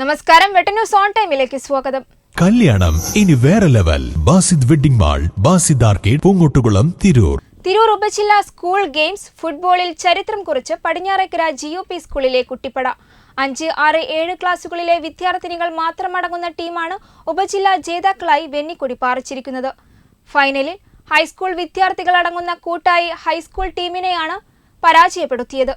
നമസ്കാരം വെട്ട news on ടൈമിലേക്ക് സ്വാഗതം. കല്യാണം ഇനി വേറെ level. Basid wedding mall Basid arcade Poonkottukulam Tirur. Tirur ഉപജില്ല സ്കൂൾ ഗെയിംസ് ഫുട്ബോളിൽ ചരിത്രം കുറിച്ച് പടിഞ്ഞാറേക്കര ജി യു പി സ്കൂളിലെ കുട്ടിപ്പട. അഞ്ച് ആറ് ഏഴ് ക്ലാസുകളിലെ വിദ്യാർത്ഥിനികൾ മാത്രമടങ്ങുന്ന ടീമാണ് ഉപജില്ലാ ജേതാക്കളായി വെന്നിക്കൊടി പാറിച്ചിരിക്കുന്നത്. ഫൈനലിൽ ഹൈസ്കൂൾ വിദ്യാർത്ഥികളടങ്ങുന്ന കൂട്ടായി ഹൈസ്കൂൾ ടീമിനെയാണ് പരാജയപ്പെടുത്തിയത്.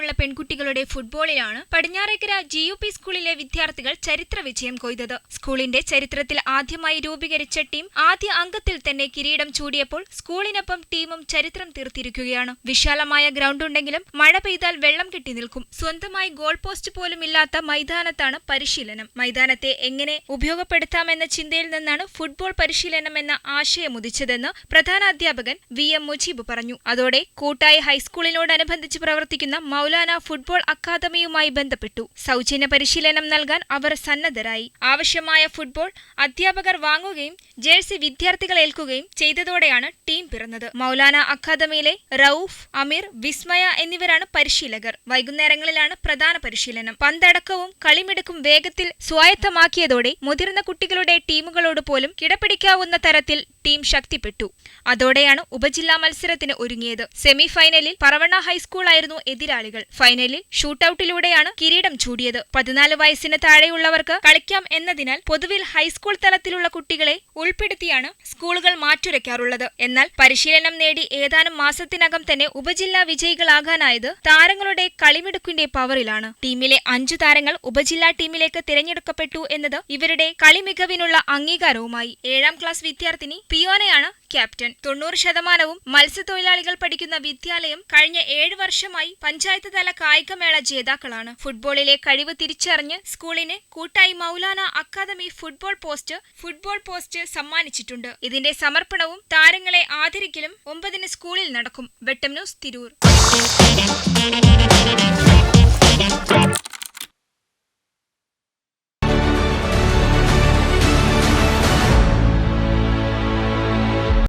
താഴെയുള്ള പെൺകുട്ടികളുടെ ഫുട്ബോളിലാണ് പടിഞ്ഞാറേക്കര ജി യു പി സ്കൂളിലെ വിദ്യാർത്ഥികൾ ചരിത്ര വിജയം കൊയ്തത്. സ്കൂളിന്റെ ചരിത്രത്തിൽ ആദ്യമായി രൂപീകരിച്ച ടീം ആദ്യ അംഗത്തിൽ തന്നെ കിരീടം ചൂടിയപ്പോൾ സ്കൂളിനൊപ്പം ടീമും ചരിത്രം തീർത്തിരിക്കുകയാണ്. വിശാലമായ ഗ്രൗണ്ട് ഉണ്ടെങ്കിലും മഴ പെയ്താൽ വെള്ളം കെട്ടി നിൽക്കും. സ്വന്തമായി ഗോൾ പോസ്റ്റ് പോലും ഇല്ലാത്ത മൈതാനത്താണ് പരിശീലനം. മൈതാനത്തെ എങ്ങനെ ഉപയോഗപ്പെടുത്താമെന്ന ചിന്തയിൽ നിന്നാണ് ഫുട്ബോൾ പരിശീലനം എന്ന ആശയം ഉദിച്ചതെന്ന് പ്രധാന അധ്യാപകൻ വി എം മുജീബ് പറഞ്ഞു. അതോടെ കൂട്ടായി ഹൈസ്കൂളിനോടനുബന്ധിച്ച് പ്രവർത്തിക്കുന്ന മൗലാന ഫുട്ബോൾ അക്കാദമിയുമായി ബന്ധപ്പെട്ടു. സൗജന്യ പരിശീലനം നൽകാൻ അവർ സന്നദ്ധരായി. ആവശ്യമായ ഫുട്ബോൾ അധ്യാപകർ വാങ്ങുകയും ജേഴ്സി വിദ്യാർത്ഥികൾ ഏൽക്കുകയും ചെയ്തതോടെയാണ് ടീം പിറന്നത്. മൗലാന അക്കാദമിയിലെ റൌഫ് അമീർ വിസ്മയ എന്നിവരാണ് പരിശീലകർ. വൈകുന്നേരങ്ങളിലാണ് പ്രധാന പരിശീലനം. പന്തടക്കവും കളിമിടുക്കും വേഗത്തിൽ സ്വായത്തമാക്കിയതോടെ മുതിർന്ന കുട്ടികളുടെ ടീമുകളോട് പോലും കിടപിടിക്കാവുന്ന തരത്തിൽ ടീം ശക്തിപ്പെട്ടു. അതോടെയാണ് ഉപജില്ലാ മത്സരത്തിന് ഒരുങ്ങിയത്. സെമി ഫൈനലിൽ പറവണ്ണ ഹൈസ്കൂളായിരുന്നു എതിരാളികൾ. ഫൈനലിൽ ഷൂട്ടൌട്ടിലൂടെയാണ് കിരീടം ചൂടിയത്. പതിനാല് വയസ്സിന് താഴെയുള്ളവർക്ക് കളിക്കാം എന്നതിനാൽ പൊതുവിൽ ഹൈസ്കൂൾ തലത്തിലുള്ള കുട്ടികളെ ഉൾപ്പെടുത്തിയാണ് സ്കൂളുകൾ മാറ്റുരയ്ക്കാറുള്ളത്. എന്നാൽ പരിശീലനം നേടി ഏതാനും മാസത്തിനകം തന്നെ ഉപജില്ലാ വിജയികളാകാനായത് താരങ്ങളുടെ കളിമിടുക്കിന്റെ പവറിലാണ്. ടീമിലെ അഞ്ചു താരങ്ങൾ ഉപജില്ലാ ടീമിലേക്ക് തിരഞ്ഞെടുക്കപ്പെട്ടു എന്നത് ഇവരുടെ കളിമികവിനുള്ള അംഗീകാരവുമായി. ഏഴാം ക്ലാസ് വിദ്യാർത്ഥിനി പിയോനയാണ് ക്യാപ്റ്റൻ. തൊണ്ണൂറ് ശതമാനവും മത്സ്യത്തൊഴിലാളികൾ പഠിക്കുന്ന വിദ്യാലയം കഴിഞ്ഞ ഏഴ് വർഷമായി പഞ്ചായത്ത് തല കായികമേള ജേതാക്കളാണ്. ഫുട്ബോളിലെ കഴിവ് തിരിച്ചറിഞ്ഞ് സ്കൂളിന് Koottayi Maulana academy football post football post സമ്മാനിച്ചിട്ടുണ്ട്. ഇതിന്റെ സമർപ്പണവും താരങ്ങളെ ആദരിക്കലും ഒമ്പതിന് സ്കൂളിൽ നടക്കും. വെട്ടം ന്യൂസ് തിരൂർ.